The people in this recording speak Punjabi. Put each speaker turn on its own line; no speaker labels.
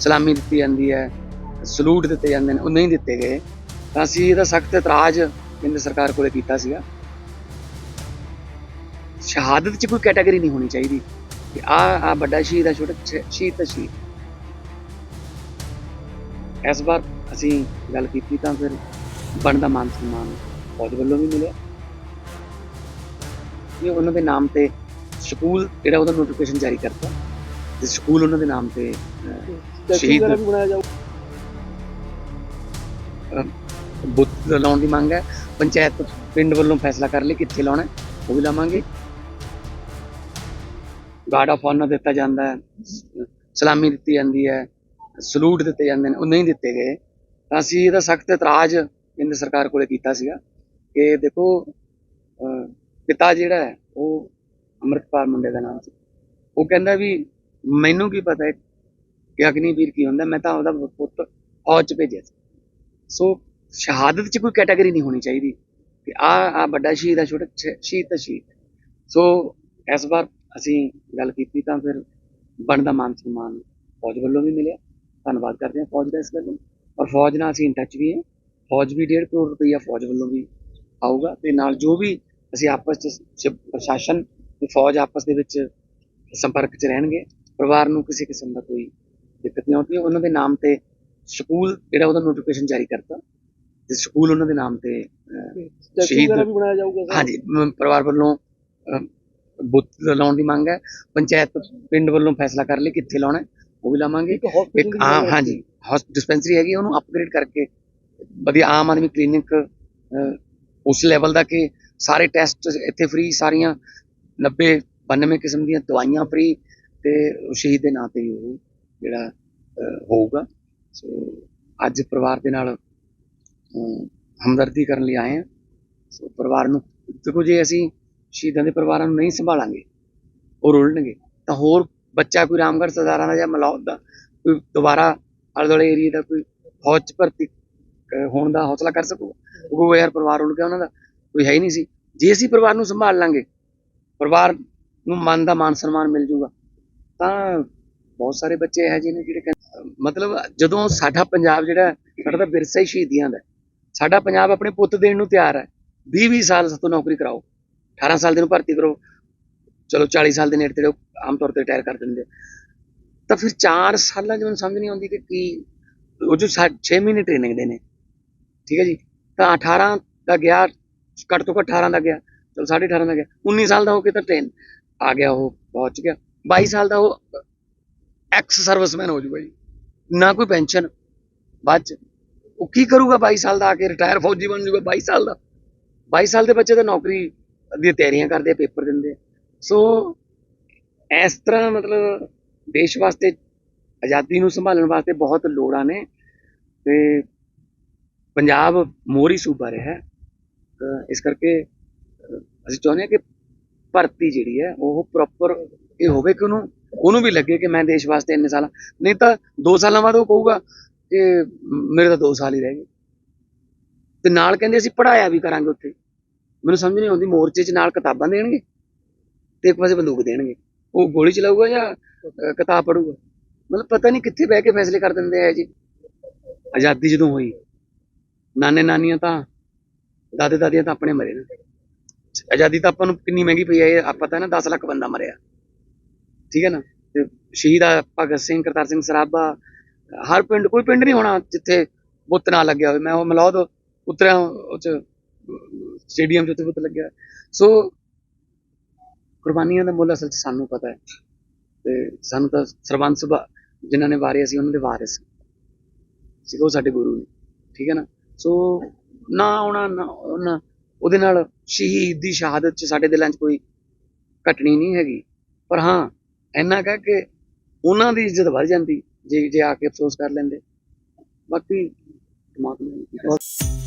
ਸਲਾਮੀ ਦਿੱਤੀ ਜਾਂਦੀ ਹੈ, ਸਲੂਟ ਦਿੱਤੇ ਜਾਂਦੇ ਨੇ, ਉਹ ਨਹੀਂ ਦਿੱਤੇ ਗਏ। ਤਾਂ ਅਸੀਂ ਇਹਦਾ ਸਖਤ ਇਤਰਾਜ਼ ਕੇਂਦਰ ਸਰਕਾਰ ਕੋਲੇ ਕੀਤਾ ਸੀਗਾ। ਸ਼ਹਾਦਤ 'ਚ ਕੋਈ ਕੈਟਾਗਰੀ ਨਹੀਂ ਹੋਣੀ ਚਾਹੀਦੀ ਕਿ ਆ ਆ ਵੱਡਾ ਸ਼ਹੀਦ ਆ, ਛੋਟਾ ਸ਼ਹੀਦ ਤਾਂ ਸ਼ਹੀਦ। ਇਸ ਵਾਰ ਅਸੀਂ ਗੱਲ ਕੀਤੀ ਤਾਂ ਫਿਰ ਬਣਦਾ ਮਾਨ ਸਨਮਾਨ ਫੌਜ ਵੱਲੋਂ ਵੀ ਮਿਲਿਆ। ਇਹ ਉਹਨਾਂ ਦੇ ਨਾਮ ਤੇ ਸਕੂਲ ਜਿਹੜਾ ਉਹਦਾ ਨੋਟੀਫਿਕੇਸ਼ਨ ਜਾਰੀ ਕਰਤਾ। ਤੇ ਸਕੂਲ ਉਹਨਾਂ ਦੇ ਨਾਮ ਤੇ ਅਹ, ਸ਼ਹੀਦ
ਵਗੈਰਾ ਵੀ ਬਣਾਇਆ ਜਾਊ?
ਬੁੱਤ ਲਾਉਣ ਦੀ ਮੰਗ ਹੈ। ਪੰਚਾਇਤ ਪਿੰਡ ਵੱਲੋਂ ਫੈਸਲਾ ਕਰ ਲਈ ਕਿੱਥੇ ਲਾਉਣਾ ਹੈ, ਉਹ ਵੀ ਲਾਵਾਂਗੇ। ਗਾਰਡ ਆਫ ਆਨਰ ਦਿੱਤਾ ਜਾਂਦਾ ਹੈ ਸਲਾਮੀ ਦਿੱਤੀ ਜਾਂਦੀ ਹੈ ਸਲੂਟ ਦਿੱਤੇ ਜਾਂਦੇ ਨੇ ਉਹ ਨਹੀਂ ਦਿੱਤੇ ਗਏ। ਤਾਂ ਅਸੀਂ ਇਹਦਾ ਸਖਤ ਇਤਰਾਜ਼ ਕੇਂਦਰ ਸਰਕਾਰ ਕੋਲੇ ਕੀਤਾ ਸੀਗਾ ਕਿ ਦੇਖੋ ਅਹ, ਪਿਤਾ ਜਿਹੜਾ ਹੈ ਉਹ ਅੰਮ੍ਰਿਤਪਾਲ ਮੁੰਡੇ ਦਾ ਨਾਮ ਸੀ। ਉਹ ਕਹਿੰਦਾ ਵੀ ਮੈਨੂੰ ਕੀ ਪਤਾ ਹੈ ਕਿ ਅਗਨੀਵੀਰ ਕੀ ਹੁੰਦਾ, ਮੈਂ ਤਾਂ ਉਹਦਾ ਪੁੱਤ ਫੌਜ ਚ ਭੇਜਿਆ ਸੀ। ਸੋ ਸ਼ਹਾਦਤ 'ਚ ਕੋਈ ਕੈਟਾਗਰੀ ਨਹੀਂ ਹੋਣੀ ਚਾਹੀਦੀ ਕਿ ਆ ਆ ਵੱਡਾ ਸ਼ਹੀਦ ਆ, ਛੋਟਾ ਸ਼ਹੀਦ ਤਾਂ ਸ਼ਹੀਦ। ਸੋ ਇਸ ਵਾਰ ਅਸੀਂ ਗੱਲ ਕੀਤੀ ਤਾਂ ਫਿਰ ਬਣਦਾ ਮਾਨ ਸਨਮਾਨ ਫੌਜ ਵੱਲੋਂ ਵੀ ਮਿਲਿਆ। ਧੰਨਵਾਦ ਕਰਦੇ ਹਾਂ ਫੌਜ ਦਾ ਇਸ ਵੱਲੋਂ ਔਰ ਫੌਜ ਨਾਲ ਅਸੀਂ ਇਨ ਟੱਚ ਵੀ ਹਾਂ। ਫੌਜ ਵੀ 1.5 ਕਰੋੜ ਰੁਪਈਆ ਫੌਜ ਵੱਲੋਂ ਵੀ ਆਊਗਾ ਤੇ ਨਾਲ ਜੋ ਵੀ ਅਸੀਂ ਆਪਸ 'ਚ ਪ੍ਰਸ਼ਾਸਨ ਤੇ ਫੌਜ ਆਪਸ ਦੇ ਵਿੱਚ ਸੰਪਰਕ 'ਚ ਰਹਿਣਗੇ ਪਰਿਵਾਰ ਨੂੰ ਕਿਸੇ ਕਿਸਮ ਦਾ ਕੋਈ ਦਿੱਕਤ ਨਹੀਂ ਆਉਂਦੀ। ਉਹਨਾਂ ਦੇ ਨਾਮ ਤੇ ਸਕੂਲ ਜਿਹੜਾ ਉਹਦਾ ਨੋਟੀਫਿਕੇਸ਼ਨ ਜਾਰੀ ਕਰਤਾ। ਤੇ ਸਕੂਲ ਉਹਨਾਂ ਦੇ ਨਾਮ ਤੇ ਸ਼ਹੀਦ-
ਵੀ ਬਣਾਇਆ ਜਾਊਗਾ?
ਹਾਂਜੀ ਪਰਿਵਾਰ ਵੱਲੋਂ ਬੁੱਤ ਲਾਉਣ ਦੀ ਮੰਗ ਹੈ। ਪੰਚਾਇਤ ਪਿੰਡ ਵੱਲੋਂ ਫੈਸਲਾ ਕਰ ਲਈ ਕਿੱਥੇ ਲਾਉਣਾ ਉਹ ਵੀ ਲਾਵਾਂਗੇ।
ਇੱਕ
ਆਮ ਹਾਂਜੀ ਡਿਸਪੈਂਸਰੀ ਹੈਗੀ ਉਹਨੂੰ ਅਪਗ੍ਰੇਡ ਕਰਕੇ ਵਧੀਆ ਆਮ ਆਦਮੀ ਕਲੀਨਿਕ ਉਸ ਲੈਵਲ ਦਾ ਕਿ ਸਾਰੇ ਟੈਸਟ ਇੱਥੇ ਫ੍ਰੀ ਸਾਰੀਆਂ 90 92 ਕਿਸਮ ਦੀਆਂ ਦਵਾਈਆਂ ਫ੍ਰੀ ਤੇ ਸ਼ਹੀਦ ਦੇ ਨਾਂ ਤੇ ਹੀ ਉਹ ਜਿਹੜਾ ਹੋਊਗਾ। ਸੋ ਅੱਜ ਪਰਿਵਾਰ ਦੇ ਨਾਲ ਹਮਦਰਦੀ ਕਰਨ ਲਈ ਆਏ ਹਾਂ। ਸੋ ਪਰਿਵਾਰ ਨੂੰ ਦੇਖੋ, ਜੇ ਅਸੀਂ ਸ਼ਹੀਦਾਂ ਦੇ ਪਰਿਵਾਰਾਂ ਨੂੰ ਨਹੀਂ ਸੰਭਾਲਾਂਗੇ ਉਹ ਰੁਲਣਗੇ ਤਾਂ ਹੋਰ ਬੱਚਾ ਕੋਈ ਰਾਮਗੜ੍ਹ ਸਰਦਾਰਾਂ ਦਾ ਜਾਂ ਮਲੌਦ ਦਾ ਕੋਈ ਦੁਬਾਰਾ ਆਲੇ ਦੁਆਲੇ ਏਰੀਆ ਦਾ ਕੋਈ ਫੌਜ ਚ ਭਰਤੀ ਹੋਣ ਦਾ ਹੌਸਲਾ ਕਰ ਸਕੂਗਾ? ਉਹ ਯਾਰ, ਪਰਿਵਾਰ ਰੁਲ ਗਿਆ ਉਹਨਾਂ ਦਾ, ਕੋਈ ਹੈ ਹੀ ਨਹੀਂ ਸੀ। ਜੇ ਅਸੀਂ ਪਰਿਵਾਰ ਨੂੰ ਸੰਭਾਲ ਲਾਂਗੇ, ਪਰਿਵਾਰ ਨੂੰ ਮਨ ਦਾ ਮਾਨ ਸਨਮਾਨ ਮਿਲ ਜੂਗਾ ਤਾਂ ਬਹੁਤ ਸਾਰੇ ਬੱਚੇ ਇਹੋ ਜਿਹੇ ਨੇ ਜਿਹੜੇ ਕਹਿੰਦੇ- ਮਤਲਬ ਜਦੋਂ ਸਾਡਾ ਪੰਜਾਬ ਜਿਹੜਾ ਸਾਡਾ ਤਾਂ ਵਿਰਸਾ ਹੀ ਸ਼ਹੀਦੀਆਂ ਦਾ ਸਾਡਾ ਪੰਜਾਬ ਆਪਣੇ ਪੁੱਤ ਦੇਣ ਨੂੰ ਤਿਆਰ ਹੈ। 20 20 ਸਾਲ ਸਾਤੋਂ ਨੌਕਰੀ ਕਰਾਓ। 18 ਸਾਲ ਦੇ ਨੂੰ ਭਰਤੀ ਕਰੋ। ਚਲੋ 40 ਸਾਲ ਦੇ ਨੇੜੇ ਤੇੜੇ ਆਮ ਤੌਰ ਤੇ ਰਿਟਾਇਰ ਕਰ ਦਿੰਦੇ ਤਾਂ ਫਿਰ 4 ਸਾਲਾਂ 'ਚ ਮੈਨੂੰ ਸਮਝ ਨਹੀਂ ਆਉਂਦੀ ਕਿ ਕੀ ਉਹ ਜੋ 6 ਮਹੀਨੇ ਟ੍ਰੇਨਿੰਗ ਦੇ ਨੇ। ਠੀਕ ਹੈ ਜੀ? ਤਾਂ 18 ਦਾ ਗਿਆ, ਘੱਟ ਤੋਂ ਘੱਟ 18 ਦਾ ਗਿਆ। ਚਲੋ 18.5 ਦਾ ਗਿਆ। 19 ਸਾਲ ਦਾ ਹੋ ਕੇ ਤਾਂ ਟ੍ਰੇਨ ਆ ਗਿਆ ਉਹ, ਪਹੁੰਚ ਗਿਆ। 22 ਸਾਲ ਦਾ ਉਹ ਐਕਸ ਸਰਵਿਸਮੈਨ ਹੋ ਜੂਗਾ ਜੀ ਨਾ ਕੋਈ ਪੈਨਸ਼ਨ ਬਾਅਦ ਚ ਉਹ ਕੀ ਕਰੂਗਾ 22 ਸਾਲ ਦਾ ਆ ਕੇ ਰਿਟਾਇਰ ਫੌਜੀ ਬਣ ਜੂਗਾ 22 ਸਾਲ ਦਾ। 22 ਸਾਲ ਦੇ ਬੱਚੇ ਤਾਂ ਨੌਕਰੀ ਦੀਆਂ ਤਿਆਰੀਆਂ ਕਰਦੇ ਆ, ਪੇਪਰ ਦਿੰਦੇ ਆ। ਸੋ ਇਸ ਤਰ੍ਹਾਂ ਮਤਲਬ ਦੇਸ਼ ਵਾਸਤੇ, ਆਜ਼ਾਦੀ ਨੂੰ ਸੰਭਾਲਣ ਵਾਸਤੇ ਬਹੁਤ ਲੋੜਾਂ ਨੇ ਤੇ ਪੰਜਾਬ ਮੋਰੀ ਸੂਬਾ ਰਿਹਾ। ਤਾਂ ਇਸ ਕਰਕੇ ਅਸੀਂ ਚਾਹੁੰਦੇ ਹਾਂ ਕਿ ਭਰਤੀ ਜਿਹੜੀ ਹੈ, ਉਹ ਪ੍ਰੋਪਰ ਇਹ ਹੋਵੇ ਕਿ ਉਹਨੂੰ ਉਹਨੂੰ ਵੀ ਲੱਗੇ ਕਿ ਮੈਂ ਦੇਸ਼ ਵਾਸਤੇ ਇੰਨੇ ਸਾਲ, ਨਹੀਂ ਤਾਂ 2 ਸਾਲਾਂ ਬਾਅਦ ਉਹ ਕਹੂਗਾ ਕਿ ਮੇਰੇ ਤਾਂ 2 ਸਾਲ ਹੀ ਰਹਿ ਗਏ। ਤੇ ਨਾਲ ਕਹਿੰਦੇ ਅਸੀਂ ਪੜਾਇਆ ਵੀ ਕਰਾਂਗੇ ਉੱਥੇ। ਮੈਨੂੰ ਸਮਝ ਨਹੀਂ ਆਉਂਦੀ, ਮੋਰਚੇ 'ਚ ਨਾਲ ਕਿਤਾਬਾਂ ਦੇਣਗੇ ਤੇ ਇੱਕ ਪਾਸੇ ਬੰਦੂਕ ਦੇਣਗੇ। ਉਹ ਗੋਲੀ ਚਲਾਊਗਾ ਜਾਂ ਕਿਤਾਬ ਪੜੂਗਾ ਮਤਲਬ ਪਤਾ ਨਹੀਂ ਕਿੱਥੇ ਬਹਿ ਕੇ ਫੈਸਲੇ ਕਰ ਦਿੰਦੇ ਆ ਜੀ। ਆਜ਼ਾਦੀ ਜਦੋਂ ਹੋਈ, ਨਾਨੇ ਨਾਨੀਆਂ ਤਾਂ, ਦਾਦੇ ਦਾਦੀਆਂ ਤਾਂ ਆਪਣੇ ਮਰੇ ਨੇ। ਆਜ਼ਾਦੀ ਤਾਂ ਆਪਾਂ ਨੂੰ ਕਿੰਨੀ ਮਹਿੰਗੀ ਪਈ ਹੈ ਆਪਾਂ ਤਾਂ ਨਾ 10 ਲੱਖ ਬੰਦਾ ਮਰਿਆ। ਠੀਕ ਹੈ ਨਾ? ਤੇ ਸ਼ਹੀਦ ਆ ਭਗਤ ਸਿੰਘ, ਕਰਤਾਰ ਸਿੰਘ ਸਰਾਭਾ, ਹਰ ਪਿੰਡ, ਕੋਈ ਪਿੰਡ ਨਹੀਂ ਹੋਣਾ ਜਿੱਥੇ ਬੁੱਤ ਨਾ ਲੱਗਿਆ ਹੋਵੇ। ਮੈਂ ਉਹ ਮਲੌਦ ਉਤਰਿਆ, ਉਹ ਚ ਸਟੇਡੀਅਮ ਚ ਉੱਤੇ ਬੁੱਤ ਲੱਗਿਆ। ਸੋ ਕੁਰਬਾਨੀਆਂ ਦਾ ਮੁੱਲ ਅਸਲ ਚ ਸਾਨੂੰ ਪਤਾ ਹੈ। ਤੇ ਸਾਨੂੰ ਤਾਂ ਸਰਬੰਸ ਬਾ- ਜਿਨ੍ਹਾਂ ਨੇ ਵਾਰਿਆ ਸੀ ਉਹਨਾਂ ਦੇ ਵਾਰਿਸ। ਸੀ ਉਹ ਸਾਡੇ ਗੁਰੂ ਨੇ, ਠੀਕ ਹੈ ਨਾ? ਸੋ ਨਾ ਆਉਣਾ, ਨਾ ਨਾ ਉਹਦੇ ਨਾਲ ਸ਼ਹੀਦ ਦੀ ਸ਼ਹਾਦਤ ਚ ਸਾਡੇ ਦਿਲਾਂ 'ਚ ਕੋਈ ਘਟਣੀ ਨਹੀਂ ਹੈਗੀ। ਪਰ ਹਾਂ ਇੰਨਾ ਕਹਿ ਕੇ ਉਹਨਾਂ ਦੀ ਇੱਜ਼ਤ ਵੱਧ ਜਾਂਦੀ, ਜੇ ਜੇ ਆ ਕੇ ਅਫਸੋਸ ਕਰ ਲੈਂਦੇ। ਬਾਕੀ ਪਰਮਾਤਮਾ ਦੀ